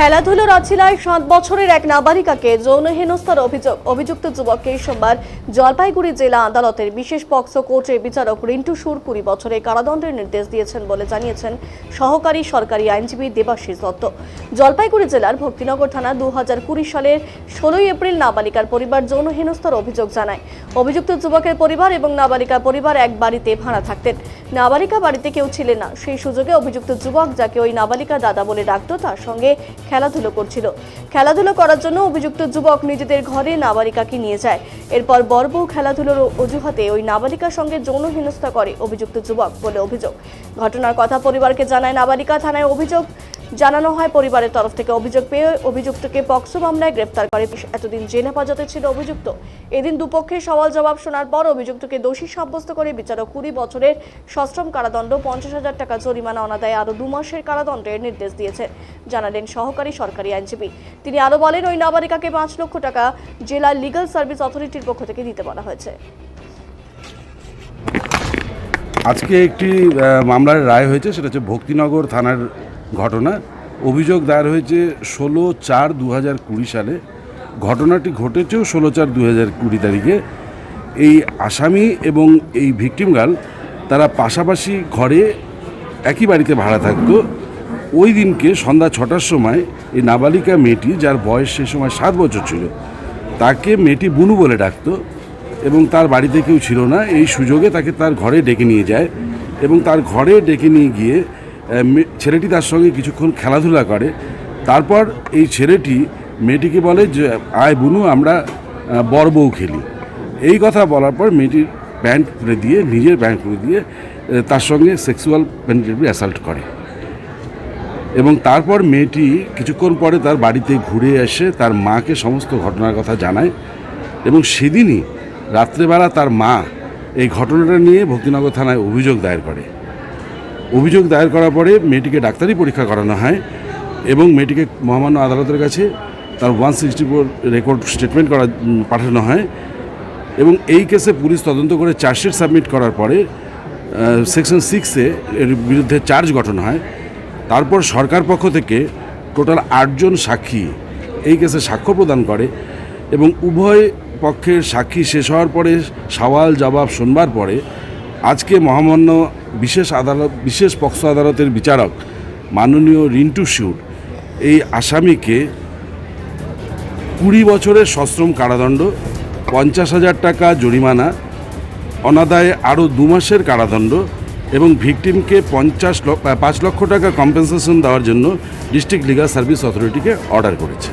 খেলাধুলোর অছিলায় সাত বছরের এক নাবালিকাকে যৌন হেনস্থার অভিযোগ, অভিযুক্ত যুবককে সোমবার জলপাইগুড়ি জেলা আদালতের বিশেষ পক্সো কোর্টের বিচারক রিন্টু সুর কুড়ি বছরের কারাদণ্ডের নির্দেশ দিয়েছেন বলে জানিয়েছেন সহকারী সরকারি আইনজীবী দেবাশিস দত্ত। জলপাইগুড়ি জেলার ভক্তিনগর থানা দু হাজার কুড়ি সালের ষোলোই এপ্রিল নাবালিকার পরিবার যৌন হেনস্থার অভিযোগ জানায়। অভিযুক্ত যুবকের পরিবার এবং নাবালিকার পরিবার এক বাড়িতে ভাড়া থাকতেন। নাবালিকা বাড়িতে কেউ ছিলেন না। সেই সুযোগে অভিযুক্ত যুবক যাকে ওই নাবালিকা দাদা বলে ডাকতো, তার সঙ্গে খেলাধুলো করছিল। খেলাধুলো করার জন্য অভিযুক্ত যুবক নিজেদের ঘরে নাবালিকাকে নিয়ে যায়। এরপর বরবউ খেলাধুলোর অজুহাতে ওই নাবালিকার সঙ্গে যৌন হেনস্থা করে অভিযুক্ত যুবক বলে অভিযোগ। ঘটনার কথা পরিবারকে জানায় নাবালিকা থানায় অভিযোগ জানানো হয়, পরিবারের তরফ থেকে অভিযোগ পেয়ে অভিযুক্তকে পক্সো মামলায় গ্রেপ্তার করে এতদিন জেল হেফাজতে ছিল অভিযুক্ত। এদিন দুপক্ষের সওয়াল জবাব শোনার পর অভিযুক্তকে দোষী সাব্যস্ত করে বিচারক কুড়ি বছরের সশ্রম কারাদণ্ড, পঞ্চাশ হাজার টাকা জরিমানা অনাদায় আরও দু মাসের কারাদণ্ডের নির্দেশ দিয়েছেন জানালেন সহকারী সরকারি আইনজীবী। তিনি আরও বলেন, ওই নাবালিকাকে পাঁচ লক্ষ টাকা জেলার লিগাল সার্ভিস অথরিটির পক্ষ থেকে দিতে বলা হয়েছে। আজকে একটি মামলার রায় হয়েছে, সেটা হচ্ছে ভক্তিনগর থানার ঘটনা। অভিযোগ দায়ের হয়েছে ষোলো চার দু হাজার কুড়ি সালে। ঘটনাটি ঘটেছেও ষোলো চার দু হাজার কুড়ি তারিখে। এই আসামি এবং এই ভিকটিম গার্ল তারা পাশাপাশি ঘরে একই বাড়িতে ভাড়া থাকতো। ওই দিনকে সন্ধ্যা ছটার সময় এই নাবালিকা মেয়েটি, যার বয়স সে সময় সাত বছর ছিল, তাকে মেয়েটি বুনু বলে ডাকতো এবং তার বাড়িতে কেউ ছিল না। এই সুযোগে তাকে তার ঘরে ডেকে নিয়ে যায় এবং তার ঘরে ডেকে নিয়ে গিয়ে ছেলেটি তার সঙ্গে কিছুক্ষণ খেলাধুলা করে। তারপর এই ছেলেটি মেয়েটিকে বলে যে, আয় বুনু, আমরা বর বউ খেলি। এই কথা বলার পর মেয়েটির প্যান্ট খুলে দিয়ে, নিজের প্যান্ট খুলে দিয়ে তার সঙ্গে সেক্সুয়াল পেনিট্রেটিভ অ্যাসাল্ট করে। এবং তারপর মেয়েটি কিছুক্ষণ পরে তার বাড়িতে ঘুরে এসে তার মাকে সমস্ত ঘটনার কথা জানায়। এবং সেদিনই রাত্রেবেলা তার মা এই ঘটনাটা নিয়ে ভক্তিনগর থানায় অভিযোগ দায়ের করে। অভিযোগ দায়ের করার পরে মেয়েটিকে ডাক্তারি পরীক্ষা করানো হয় এবং মেয়েটিকে মহামান্য আদালতের কাছে তার one sixty four record statement করা পাঠানো হয় এবং এই কেসে পুলিশ তদন্ত করে চার্জশিট সাবমিট করার পরে সেকশন সিক্সে এর বিরুদ্ধে চার্জ গঠন হয়। তারপর সরকার পক্ষ থেকে টোটাল আটজন সাক্ষী এই কেসে সাক্ষ্য প্রদান করে এবং উভয় পক্ষের সাক্ষী শেষ হওয়ার পরে সওয়াল জবাব শুনবার পরে আজকে মহামান্য বিশেষ আদালত, বিশেষ পক্ষ আদালতের বিচারক মাননীয় রিন্টু শিউর এই আসামিকে কুড়ি বছরের সশ্রম কারাদণ্ড, পঞ্চাশ হাজার টাকা জরিমানা, অনাদায়ে আরও দু মাসের কারাদণ্ড এবং ভিকটিমকে পঞ্চাশ পাঁচ লক্ষ টাকা কম্পেনসেশন দেওয়ার জন্য ডিস্ট্রিক্ট লিগাল সার্ভিস অথরিটিকে অর্ডার করেছে।